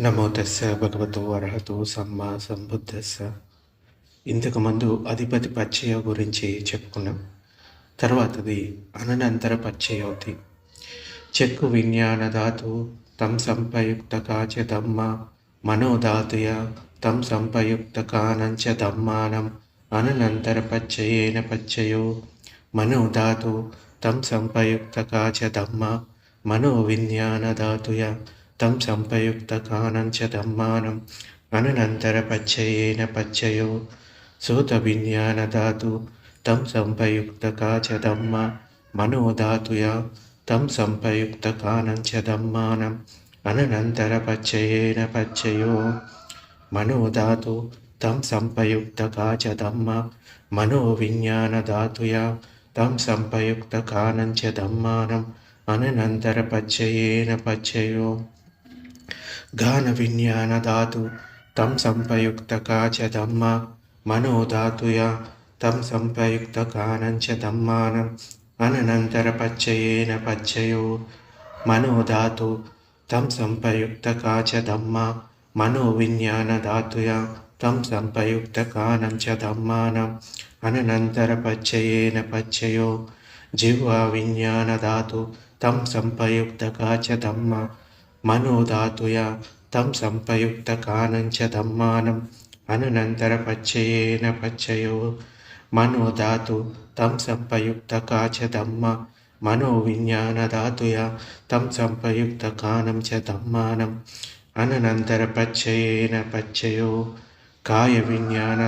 నమో తస్స అర్హతో సమ్మా సంబుద్ధస్స ఇంతకుముందు అధిపతి పచ్చయ గురించి చెప్పుకున్నాం. తర్వాతది అననంతర పచ్చయోతి చెక్కు విజ్ఞానధాతు తం సంపయుక్త కాచ దమ్మ మనోధాతుయ తం సంపయుక్త కానంచ దమ్మానం అననంతర పచ్చయేన పచ్చయో మనోధాతు తం సంపయుక్త కాచ దమ్మ మనో విజ్ఞాన తం సంపయుక్త కానంచ దమ్మానం అననంతర పచ్చయేన పచ్చయో సూత విజ్ఞాన ధాతు తం సంపయుక్త కాచ దమ్మ మనోధాతుయా తం సంపయుక్త కానంచ దమ్మానం అననంతర పచ్చయేన పచ్చయో మనోధాతు తం సంపయుక్త కాచ దమ్మ మనో విజ్ఞాన తం సంపయుక్త కానంచ దమ్మానం అననంతర పచ్చయేన పచ్చయో గాన విజ్ఞాన ధాతు తం సంపయుక్త కాచ దమ్మ మనోధాతుయ తం సంపయుక్త కానంచ దమ్మానం అననంతర పచ్చయేన పచ్చయో మనోధాతు తం సంపయుక్త కాచ దమ్మ మనో విజ్ఞాన ధాతుయ తం సంపయుక్త కానంచ మనోధాతుయ తం సంపయుక్త కానంచ దమ్మానం అననంతర పచ్చయేన పచ్చయో మనోధాతు తం సంపయుక్త కాచ దమ్మ మనోవిజ్ఞానధాతుయ తం సంపయుక్త కానం చ దమ్మానం అననంతర పచ్చయేన పచ్చయో కాయ విజ్ఞాన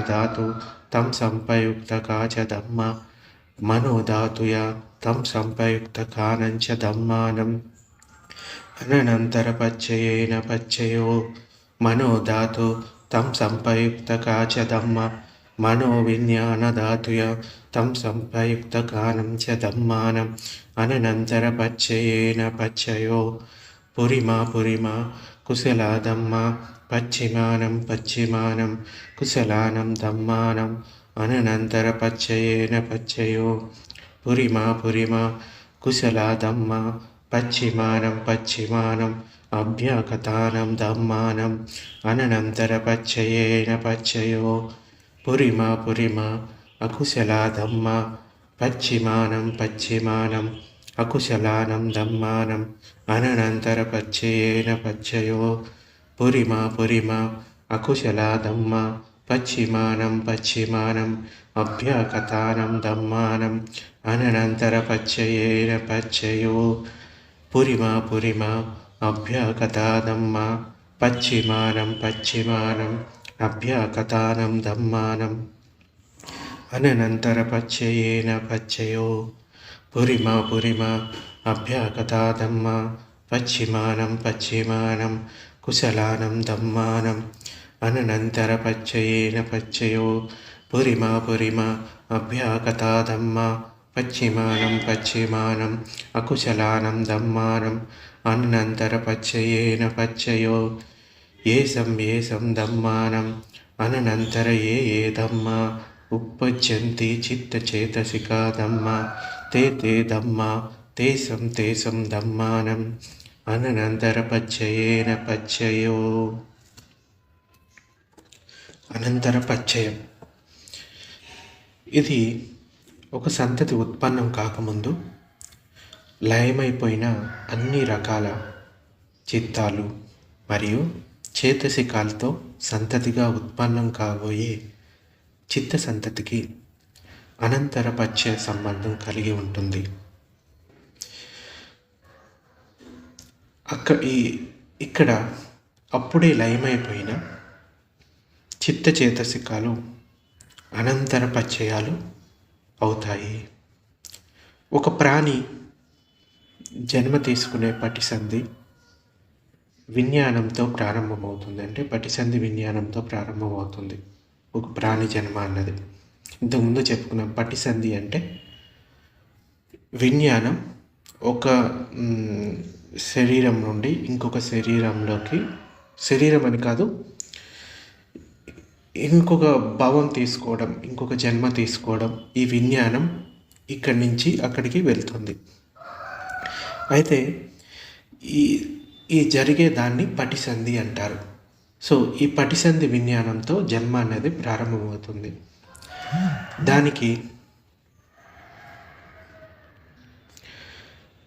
తం సంపయుక్త కాచ దమ్మ మనోధాతుయ తం సంపయుక్త చ దమ్మానం అననంతర పచ్చయేన పచ్చయో మనోధాతు తం సంపయుక్త కాచ మనో విజ్ఞాన తం సంపయుక్త కానం చ దమ్మానం. అననంతర పచ్చయేన పచ్చయో పురిమా పురిమా కుశలాదమ్మ. పశ్చిమానం పశ్చిమానం కుశలానం దమ్మానం. అననంతర పచ్చయేన పచ్చయో పురిమా పురిమా కుశలాదమ్మ. పశ్చిమానం పశ్చిమానం అభ్యాకతానం దమ్మానం అనంతర పచ్చయేన పచ్చయో పురిమ పురిమా అకుశలాదమ్మ పశ్చిమానం పశ్చిమానం అకుశలానం దమ్మానం అనంతర పచ్చయేన పచ్చయో పురిమ పురిమా అకుశలాదమ్మ పశ్చిమానం పశ్చిమానం అభ్యాకతానం దమ్మానం అనంతర పచ్చయేన పచ్చయో పురిమ పురిమ అభ్యాకతాదమ్మ పశ్చిమానం పశ్చిమానం అభ్యాకతానం దమ్మానం అననంతర పచ్చయేన పచ్చయో పురిమ పురిమ అభ్యాకతాదమ్మ పశ్చిమానం పశ్చిమానం కుశలానం దమ్మానం అననంతర పచ్చయేన పచ్చయో పురిమ పురిమ అభ్యాకతాదమ్మ పశ్చిమానం పశ్చిమానం అకుశలానం దమ్మానం అనంతర పచ్చయేన పచ్చయో ఏసం ఏసం దమ్మానం అననంతర ఏ ఏ దమ్మ ఉప్పజ్యంతి చిత్తచేతసికా దమ్మ తే తే దమ్మ తేసం తేసం దమ్మానం అననంతర పచ్చయేన పచ్చయో అనంతర పచ్చయం ఇది ఒక సంతతి ఉత్పన్నం కాకముందు లయమైపోయిన అన్ని రకాల చిత్తాలు మరియు చేతసికాలతో సంతతిగా ఉత్పన్నం కాబోయే చిత్త సంతతికి అనంతరపచ్చ సంబంధం కలిగి ఉంటుంది. అక్క ఈ ఇక్కడ అప్పుడే లయమైపోయిన చిత్త చేతసికాలు అనంతర పచ్చయాలు అవుతాయి. ఒక ప్రాణి జన్మ తీసుకునే పటిసంధి విజ్ఞానంతో ప్రారంభమవుతుంది. అంటే పటిసంధి విజ్ఞానంతో ప్రారంభమవుతుంది. ఒక ప్రాణి జన్మ అన్నది. ఇంతకుముందు చెప్పుకున్నాం పటిసంధి అంటే విజ్ఞానం ఒక శరీరం నుండి ఇంకొక శరీరంలోకి శరీరం అని కాదు ఇంకొక భవం తీసుకోవడం ఇంకొక జన్మ తీసుకోవడం ఈ విజ్ఞానం ఇక్కడి నుంచి అక్కడికి వెళ్తుంది. అయితే ఈ ఈ జరిగే దాన్ని పటిసంధి అంటారు. సో ఈ పటిసంధి విజ్ఞానంతో జన్మ అనేది ప్రారంభమవుతుంది. దానికి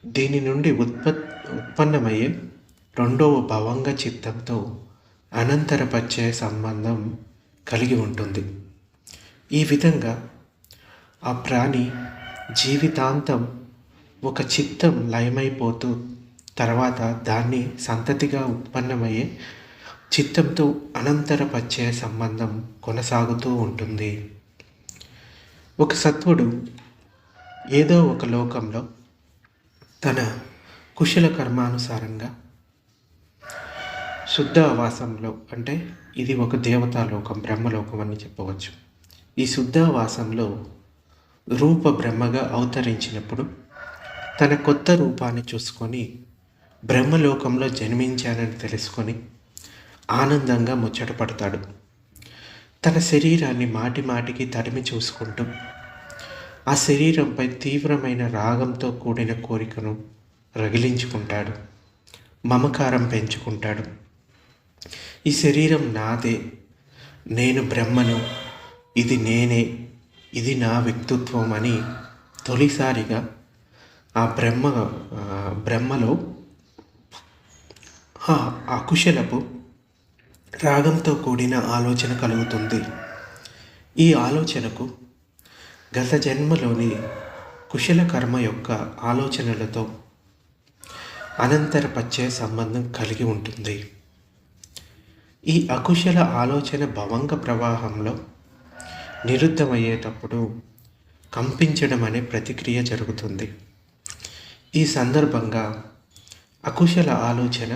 దీని నుండి ఉత్పత్ ఉత్పన్నమయ్యే రెండవ భవంగ చిత్తంతో అనంతరపరిచే సంబంధం కలిగి ఉంటుంది. ఈ విధంగా ఆ ప్రాణి జీవితాంతం ఒక చిత్తం లయమైపోతూ తర్వాత దాన్ని సంతతిగా ఉత్పన్నమయ్యే చిత్తంతో అనంతరపరిచే సంబంధం కొనసాగుతూ ఉంటుంది. ఒక సత్వుడు ఏదో ఒక లోకంలో తన కుశల కర్మానుసారంగా శుద్ధ వాసంలో అంటే ఇది ఒక దేవతాలోకం బ్రహ్మలోకం అని చెప్పవచ్చు. ఈ శుద్ధావాసంలో రూప బ్రహ్మగా అవతరించినప్పుడు తన కొత్త రూపాన్ని చూసుకొని బ్రహ్మలోకంలో జన్మించానని తెలుసుకొని ఆనందంగా ముచ్చటపడతాడు తన శరీరాన్ని మాటి మాటికి తడిమి చూసుకుంటూ ఆ శరీరంపై తీవ్రమైన రాగంతో కూడిన కోరికను రగిలించుకుంటాడు. మమకారం పెంచుకుంటాడు. ఈ శరీరం నాదే. నేను బ్రహ్మను ఇది నేనే ఇది నా వ్యక్తిత్వం అని తొలిసారిగా ఆ బ్రహ్మ బ్రహ్మలో ఆ అకుశలపు రాగంతో కూడిన ఆలోచన కలుగుతుంది. ఈ ఆలోచనకు గత జన్మలోని కుశల కర్మ యొక్క ఆలోచనలతో అనంతరపచ్చే సంబంధం కలిగి ఉంటుంది. ఈ అకుశల ఆలోచన భవంగ ప్రవాహంలో నిరుద్ధమయ్యేటప్పుడు కంపించడం అనే ప్రతిక్రియ జరుగుతుంది. ఈ సందర్భంగా అకుశల ఆలోచన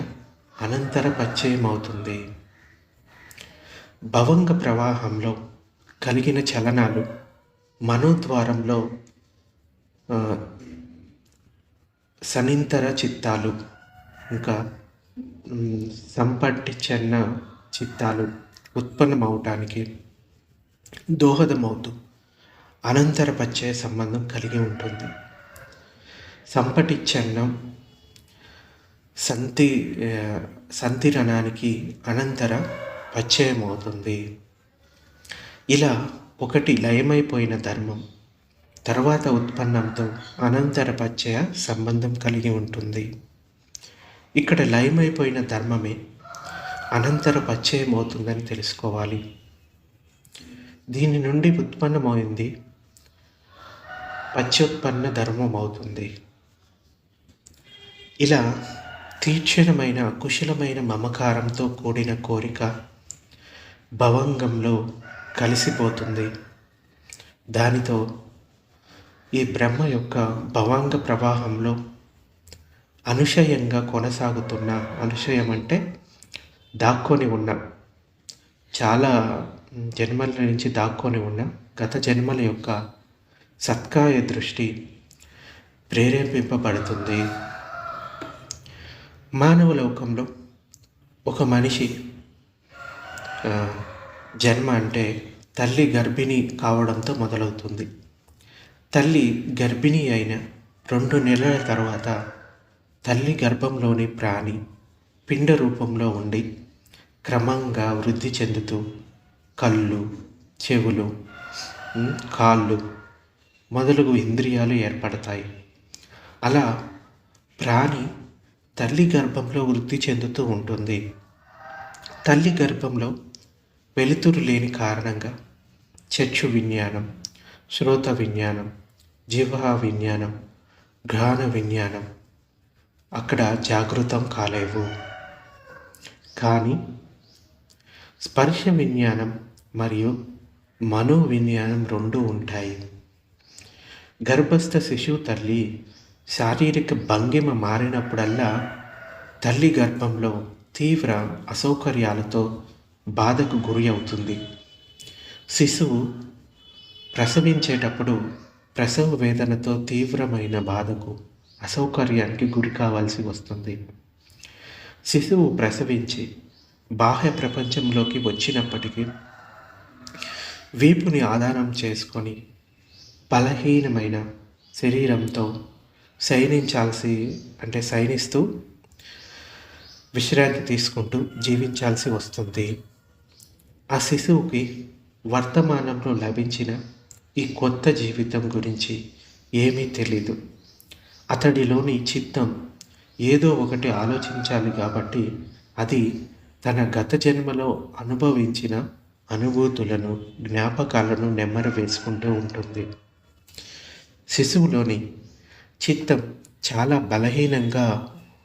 అనంతర పచ్చయమవుతుంది భవంగ ప్రవాహంలో కలిగిన చలనాలు మనోద్వారంలో సనింతర చిత్తాలు ఇంకా సంపట్టి చెన్న చిత్తాలు ఉత్పన్నమవటానికి దోహదమవుతూ అనంతరపచ్చే సంబంధం కలిగి ఉంటుంది. సంపటి చన్నం సంతి సంతిరణానికి అనంతర పచ్చయమవుతుంది ఇలా ఒకటి లయమైపోయిన ధర్మం తర్వాత ఉత్పన్నంతో అనంతర పచ్చయ సంబంధం కలిగి ఉంటుంది. ఇక్కడ లయమైపోయిన ధర్మమే అనంతర పచ్చయమవుతుందని తెలుసుకోవాలి. దీని నుండి ఉత్పన్నమైంది పచ్చోత్పన్న ధర్మం అవుతుంది ఇలా తీక్షణమైన కుశలమైన మమకారంతో కూడిన కోరిక భవంగంలో కలిసిపోతుంది. దానితో ఈ బ్రహ్మ యొక్క భవాంగ ప్రవాహంలో అనుషయంగా కొనసాగుతున్న అనుషయం అంటే దాక్కొని ఉన్న. చాలా జన్మల నుంచి దాక్కొని ఉన్న. గత జన్మల యొక్క సత్కాయ దృష్టి ప్రేరేపింపబడుతుంది. మానవ లోకంలో ఒక మనిషి జన్మ అంటే తల్లి గర్భిణి కావడంతో మొదలవుతుంది. తల్లి గర్భిణి అయిన రెండు నెలల తర్వాత తల్లి గర్భంలోని ప్రాణి పిండ రూపంలో ఉండి క్రమంగా వృద్ధి చెందుతూ కళ్ళు చెవులు కాళ్ళు మొదలగు ఇంద్రియాలు ఏర్పడతాయి. అలా ప్రాణి తల్లి గర్భంలో వృద్ధి చెందుతూ ఉంటుంది. తల్లి గర్భంలో వెలుతురు లేని కారణంగా చక్షు విజ్ఞానం శ్రోత విజ్ఞానం జీవ విజ్ఞానం ఘాన విజ్ఞానం అక్కడ జాగృతం కాలేవు. కానీ స్పర్శ విజ్ఞానం మరియు మనో విజ్ఞానం రెండు ఉంటాయి. గర్భస్థ శిశువు తల్లి శారీరక భంగిమ మారినప్పుడల్లా తల్లి గర్భంలో తీవ్ర అసౌకర్యాలతో బాధకు గురి అవుతుంది. శిశువు ప్రసవించేటప్పుడు ప్రసవ వేదనతో తీవ్రమైన బాధకు అసౌకర్యానికి గురి కావాల్సి వస్తుంది. శిశువు ప్రసవించి బాహ్య ప్రపంచంలోకి వచ్చినప్పటికీ వీపుని ఆధారం చేసుకొని బలహీనమైన శరీరంతో శయనించాల్సి అంటే శయనిస్తూ విశ్రాంతి తీసుకుంటూ జీవించాల్సి వస్తుంది. ఆ శిశువుకి వర్తమానంలో లభించిన ఈ కొత్త జీవితం గురించి ఏమీ తెలీదు. అతడిలోని చిత్తం ఏదో ఒకటి ఆలోచించాలి కాబట్టి అది తన గత జన్మలో అనుభవించిన అనుభూతులను జ్ఞాపకాలను నెమ్మర వేసుకుంటూ ఉంటుంది. శిశువులోని చిత్తం చాలా బలహీనంగా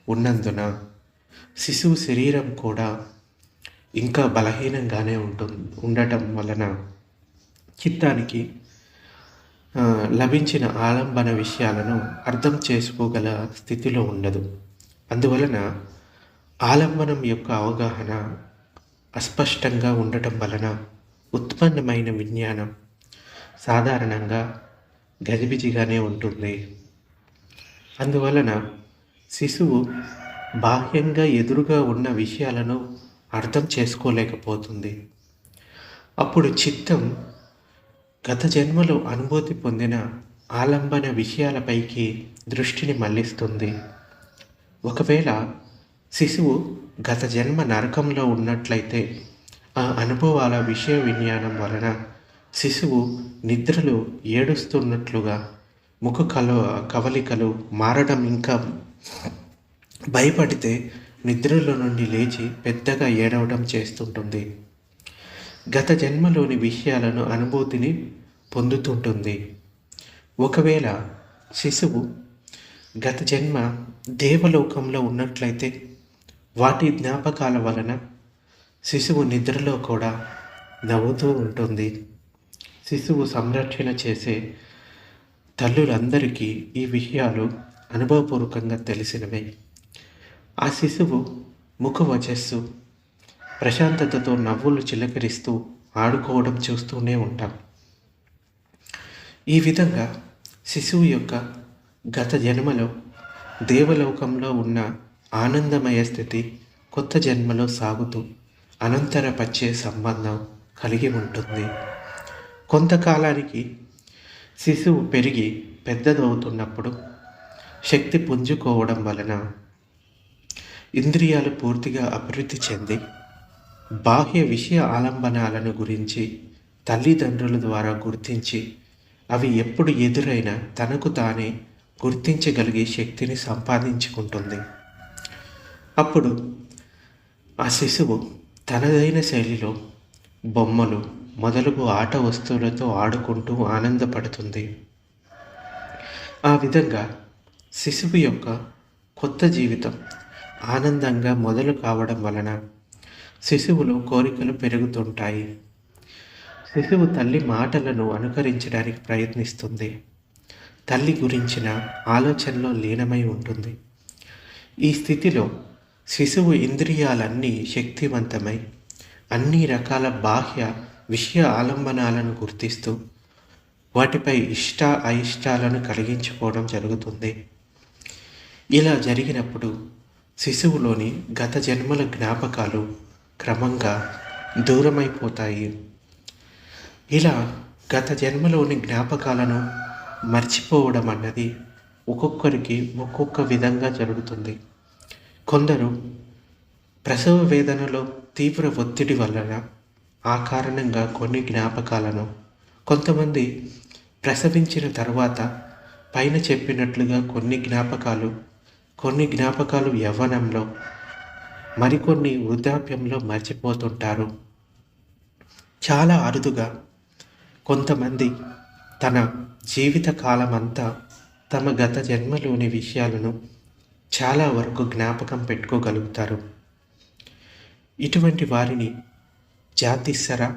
ఉన్నందున శిశువు శరీరం కూడా ఇంకా బలహీనంగానే ఉంటుంది ఉండటం వలన చిత్తానికి లభించిన ఆలంబన విషయాలను అర్థం చేసుకోగల స్థితిలో ఉండదు. అందువలన ఆలంబనం యొక్క అవగాహన అస్పష్టంగా ఉండటం వలన ఉత్పన్నమైన విజ్ఞానం సాధారణంగా గజిబిజిగానే ఉంటుంది. అందువలన శిశువు బాహ్యంగా ఎదురుగా ఉన్న విషయాలను అర్థం చేసుకోలేకపోతుంది. అప్పుడు చిత్తం గత జన్మలో అనుభూతి పొందిన ఆలంబన విషయాలపైకి దృష్టిని మళ్ళిస్తుంది ఒకవేళ శిశువు గత జన్మ నరకంలో ఉన్నట్లయితే ఆ అనుభవాల విషయ విజ్ఞానం వలన శిశువు నిద్రలో ఏడుస్తున్నట్లుగా ముఖ కల కవలికలు మారడం ఇంకా భయపడితే నిద్రలో నుండి లేచి పెద్దగా ఏడవడం చేస్తుంటుంది. గత జన్మలోని విషయాలను అనుభూతిని పొందుతుంటుంది. ఒకవేళ శిశువు గత జన్మ దేవలోకంలో ఉన్నట్లయితే వాటి జ్ఞాపకాల వలన శిశువు నిద్రలో కూడా నవ్వుతూ ఉంటుంది. శిశువు సంరక్షణ చేసే తల్లులందరికీ ఈ విషయాలు అనుభవపూర్వకంగా తెలిసినవే. ఆ శిశువు ముఖ వచస్సు ప్రశాంతతతో నవ్వులు చిలకరిస్తూ ఆడుకోవడం చూస్తూనే ఉంటాం. ఈ విధంగా శిశువు యొక్క గత జన్మలో దేవలోకంలో ఉన్న ఆనందమయ స్థితి కొత్త జన్మలో సాగుతూ అనంతరపచ్చే సంబంధం కలిగి ఉంటుంది. కొంతకాలానికి శిశువు పెరిగి పెద్దదవుతున్నప్పుడు శక్తి పుంజుకోవడం వలన ఇంద్రియాలు పూర్తిగా అభివృద్ధి చెంది బాహ్య విషయ ఆలంబనాలను గురించి తల్లిదండ్రుల ద్వారా గుర్తించి అవి ఎప్పుడు ఎదురైనా తనకు తానే గుర్తించగలిగే శక్తిని సంపాదించుకుంటుంది. అప్పుడు ఆ శిశువు తనదైన శైలిలో బొమ్మలు మొదలగు ఆట వస్తువులతో ఆడుకుంటూ ఆనందపడుతుంది. ఆ విధంగా శిశువు యొక్క కొత్త జీవితం ఆనందంగా మొదలు కావడం వలన శిశువులో కోరికలు పెరుగుతుంటాయి. శిశువు తల్లి మాటలను అనుకరించడానికి ప్రయత్నిస్తుంది. తల్లి గురించిన ఆలోచనలో లీనమై ఉంటుంది. ఈ స్థితిలో శిశువు ఇంద్రియాలన్నీ శక్తివంతమై అన్ని రకాల బాహ్య విషయ ఆలంబనాలను గుర్తిస్తూ వాటిపై ఇష్ట అయిష్టాలను కలిగించుకోవడం జరుగుతుంది. ఇలా జరిగినప్పుడు శిశువులోని గత జన్మల జ్ఞాపకాలు క్రమంగా దూరమైపోతాయి. ఇలా గత జన్మలోని జ్ఞాపకాలను మర్చిపోవడం అన్నది ఒక్కొక్కరికి ఒక్కొక్క విధంగా జరుగుతుంది. కొందరు ప్రసవ వేదనలో తీవ్ర ఒత్తిడి వలన ఆ కారణంగా కొన్ని జ్ఞాపకాలను కొంతమంది ప్రసవించిన తర్వాత పైన చెప్పినట్లుగా కొన్ని జ్ఞాపకాలు కొన్ని జ్ఞాపకాలు యవ్వనంలో మరికొన్ని వృద్ధాప్యంలో మర్చిపోతుంటారు. చాలా అరుదుగా కొంతమంది తన జీవిత కాలమంతా తమ గత జన్మలోని విషయాలను చాలా వరకు జ్ఞాపకం పెట్టుకోగలుగుతారు. ఇటువంటి వారిని జాతిస్సర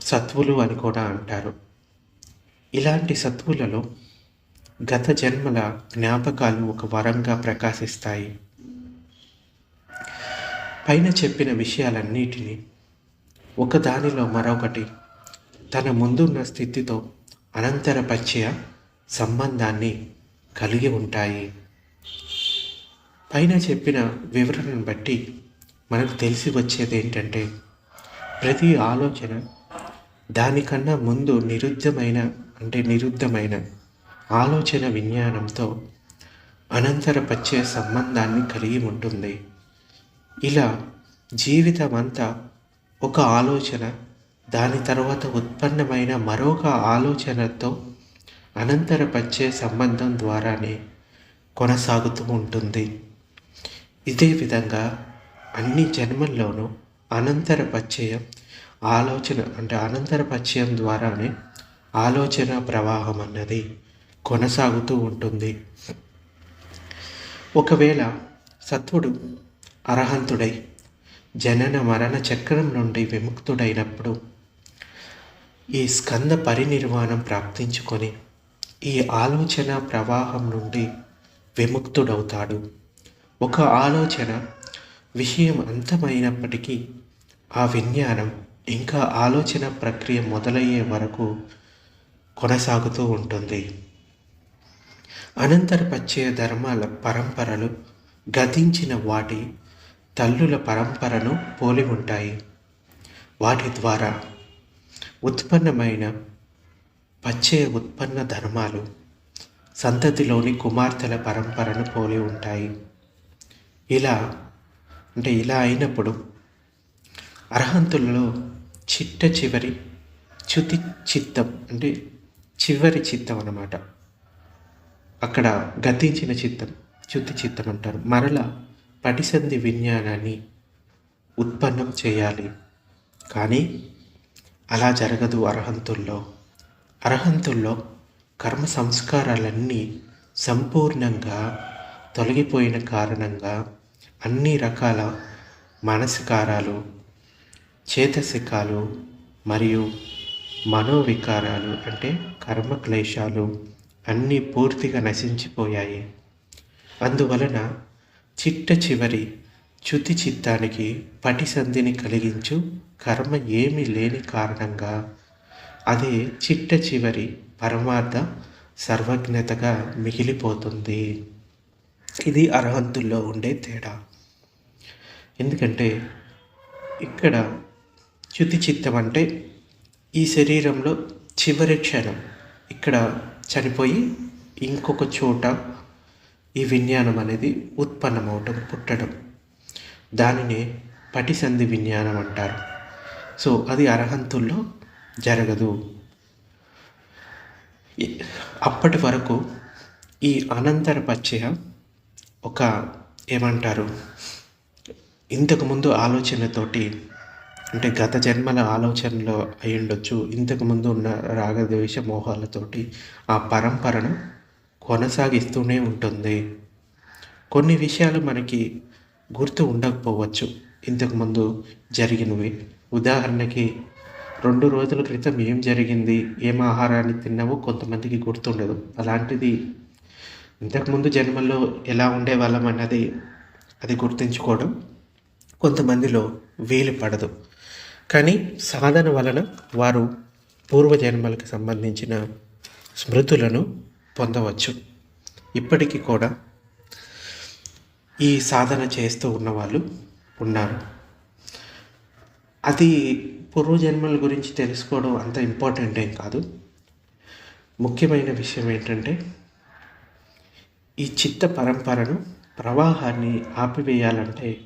సత్వులు అని కూడా అంటారు. ఇలాంటి సత్వులలో గత జన్మల జ్ఞాపకాలు ఒక వరంగా ప్రకాశిస్తాయి. పైన చెప్పిన విషయాలన్నిటినీ ఒకదానిలో మరొకటి తన ముందున్న స్థితితో అనంతరపచ్చయ సంబంధాన్ని కలిగి ఉంటాయి. పైన చెప్పిన వివరణను బట్టి మనకు తెలిసి వచ్చేది ఏంటంటే ప్రతి ఆలోచన దానికన్నా ముందు నిరుద్ధమైన అంటే నిరుద్ధమైన ఆలోచన విజ్ఞానంతో అనంతర పచ్చే సంబంధాన్ని కలిగి ఉంటుంది. ఇలా జీవితం అంతా ఒక ఆలోచన దాని తర్వాత ఉత్పన్నమైన మరొక ఆలోచనతో అనంతర పచ్చే సంబంధం ద్వారానే కొనసాగుతూ ఉంటుంది. ఇదే విధంగా అన్ని జన్మల్లోనూ అనంతర పచ్చయం ఆలోచన అంటే అనంతర పచ్చయం ద్వారానే ఆలోచన ప్రవాహం అన్నది కొనసాగుతూ ఉంటుంది. ఒకవేళ సత్వుడు అర్హంతుడై జనన మరణ చక్రం నుండి విముక్తుడైనప్పుడు ఈ స్కంద పరినిర్వాణం ప్రాప్తించుకొని ఈ ఆలోచన ప్రవాహం నుండి విముక్తుడవుతాడు. ఒక ఆలోచన విషయం అంతమైనప్పటికీ ఆ విజ్ఞానం ఇంకా ఆలోచన ప్రక్రియ మొదలయ్యే వరకు కొనసాగుతూ ఉంటుంది. అనంతర పచ్చయ ధర్మాల పరంపరలు గతించిన వాటి తల్లుల పరంపరను పోలి ఉంటాయి. వాటి ద్వారా ఉత్పన్నమైన వచ్చే ఉత్పన్న ధర్మాలు సంతతిలోని కుమార్తెల పరంపరను పోలి ఉంటాయి. ఇలా అంటే ఇలా అయినప్పుడు అర్హంతులలో చిట్ట చివరి చ్యుతి చిత్తం అంటే చివరి చిత్తం అన్నమాట. అక్కడ గతించిన చిత్తం చ్యుతి చిత్తం అంటారు. మరల పటిసంధి విజ్ఞానాన్ని ఉత్పన్నం చేయాలి. కానీ అలా జరగదు అర్హంతుల్లో. అర్హంతుల్లో కర్మ సంస్కారాలన్నీ సంపూర్ణంగా తొలగిపోయిన కారణంగా అన్ని రకాల మానసికారాలు చేతసికాలు మరియు మనోవికారాలు అంటే కర్మ క్లేశాలు అన్నీ పూర్తిగా నశించిపోయాయి. అందువలన చిట్ట చివరి చ్యుతి చిత్తానికి పటిసంధిని కలిగించు కర్మ ఏమీ లేని కారణంగా అదే చిట్ట చివరి పరమార్థ సర్వజ్ఞతగా మిగిలిపోతుంది. ఇది అర్హంతుల్లో ఉండే తేడా. ఎందుకంటే ఇక్కడ చ్యుతి చిత్తం అంటే ఈ శరీరంలో చివరి క్షణం. ఇక్కడ చనిపోయి ఇంకొక చోట ఈ విజ్ఞానం అనేది ఉత్పన్నమవటం పుట్టడం. దానినే పటిసంధి విజ్ఞానం అంటారు. సో అది అర్హంతుల్లో జరగదు. అప్పటి వరకు ఈ అనంతర పచ్చయ ఒక ఏమంటారు? ఇంతకుముందు ఆలోచనతోటి అంటే గత జన్మల ఆలోచనలో అయి ఉండొచ్చు. ఇంతకుముందు ఉన్న రాగద్వేష మోహాలతోటి ఆ పరంపరను కొనసాగిస్తూనే ఉంటుంది. కొన్ని విషయాలు మనకి గుర్తు ఉండకపోవచ్చు. ఇంతకుముందు జరిగినవి. ఉదాహరణకి రెండు రోజుల క్రితం ఏం జరిగింది? ఏం ఆహారాన్ని తిన్నామో కొంతమందికి గుర్తుండదు. అలాంటిది ఇంతకుముందు జన్మల్లో ఎలా ఉండేవాళ్ళం అన్నది అది గుర్తుంచుకోవడం కొంతమందిలో వీలు పడదు. కానీ సాధన వలన వారు పూర్వజన్మలకు సంబంధించిన స్మృతులను పొందవచ్చు. ఇప్పటికీ కూడా ఈ సాధన చేస్తూ ఉన్నవాళ్ళు ఉన్నారు. అది పూర్వజన్మల గురించి తెలుసుకోవడం అంత ఇంపార్టెంట్ ఏం కాదు. ముఖ్యమైన విషయం ఏంటంటే ఈ చిత్త పరంపరను ప్రవాహాన్ని ఆపివేయాలంటే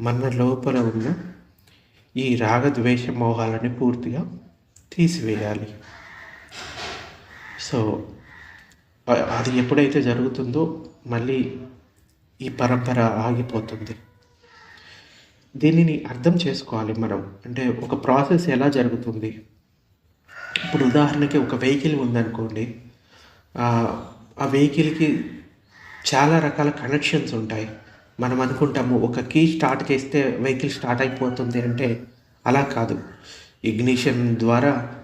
మన లోపల ఉన్న ఈ రాగద్వేష మోహాలని పూర్తిగా తీసివేయాలి. సో అది ఎప్పుడైతే జరుగుతుందో మళ్ళీ ఈ పరంపర ఆగిపోతుంది. దీనిని అర్థం చేసుకోవాలి మనం అంటే ఒక ప్రాసెస్ ఎలా జరుగుతుంది? ఇప్పుడు ఉదాహరణకి ఒక వెహికల్ ఉందనుకోండి. ఆ వెహికల్కి చాలా రకాల కనెక్షన్స్ ఉంటాయి. మనం అనుకుంటాము ఒక కీ స్టార్ట్ చేస్తే వెహికల్ స్టార్ట్ అయిపోతుంది అంటే అలా కాదు. ఇగ్నిషన్ ద్వారా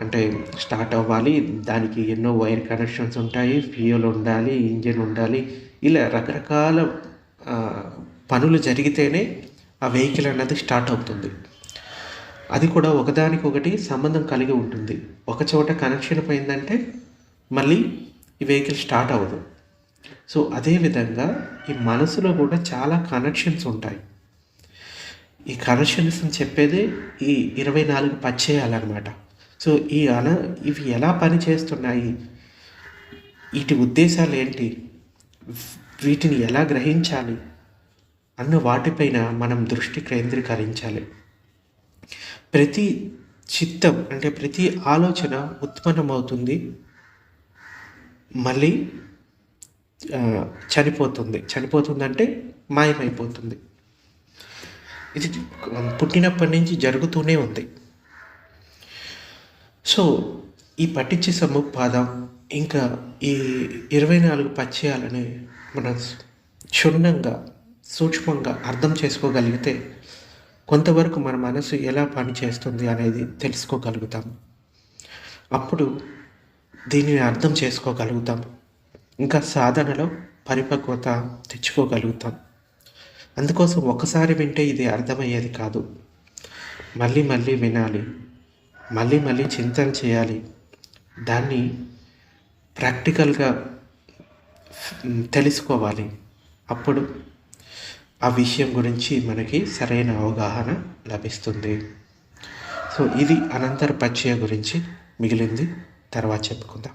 అంటే స్టార్ట్ అవ్వాలి. దానికి ఎన్నో వైర్ కనెక్షన్స్ ఉంటాయి. ఫ్యూయల్ ఉండాలి ఇంజిన్ ఉండాలి. ఇలా రకరకాల పనులు జరిగితేనే ఆ వెహికల్ అన్నది స్టార్ట్ అవుతుంది. అది కూడా ఒకదానికొకటి సంబంధం కలిగి ఉంటుంది. ఒక చోట కనెక్షన్ పోయిందంటే మళ్ళీ ఈ వెహికల్ స్టార్ట్ అవ్వదు. సో అదేవిధంగా ఈ మనసులో కూడా చాలా కనెక్షన్స్ ఉంటాయి. ఈ కనెక్షన్స్ అని చెప్పేది ఈ ఇరవై నాలుగు పచ్చేయాలన్నమాట. సో ఈ అన ఇవి ఎలా పనిచేస్తున్నాయి వీటి ఉద్దేశాలు ఏంటి వీటిని ఎలా గ్రహించాలి? అన్న వాటిపైన మనం దృష్టి కేంద్రీకరించాలి. ప్రతి చిత్తం అంటే ప్రతి ఆలోచన ఉత్పన్నమవుతుంది. మళ్ళీ చనిపోతుంది చనిపోతుంది. చనిపోతుందంటే మాయమైపోతుంది. ఇది పుట్టినప్పటి నుంచి జరుగుతూనే ఉంది. సో ఈ పట్టించి సముపాదం ఇంకా ఈ ఇరవై నాలుగు పచ్చయాలని మనం క్షుణ్ణంగా సూక్ష్మంగా అర్థం చేసుకోగలిగితే కొంతవరకు మన మనసు ఎలా పనిచేస్తుంది అనేది తెలుసుకోగలుగుతాం. అప్పుడు దీనిని అర్థం చేసుకోగలుగుతాం. ఇంకా సాధనలో పరిపక్వత తెచ్చుకోగలుగుతాం. అందుకోసం ఒకసారి వింటే ఇది అర్థమయ్యేది కాదు. మళ్ళీ మళ్ళీ వినాలి. మళ్ళీ మళ్ళీ చింతన చేయాలి. దాన్ని ప్రాక్టికల్గా తెలుసుకోవాలి. అప్పుడు ఆ విషయం గురించి మనకి సరైన అవగాహన లభిస్తుంది. సో ఇది అనంతర పచ్చయ గురించి మిగిలింది. తర్వాత చెప్పుకుందాం.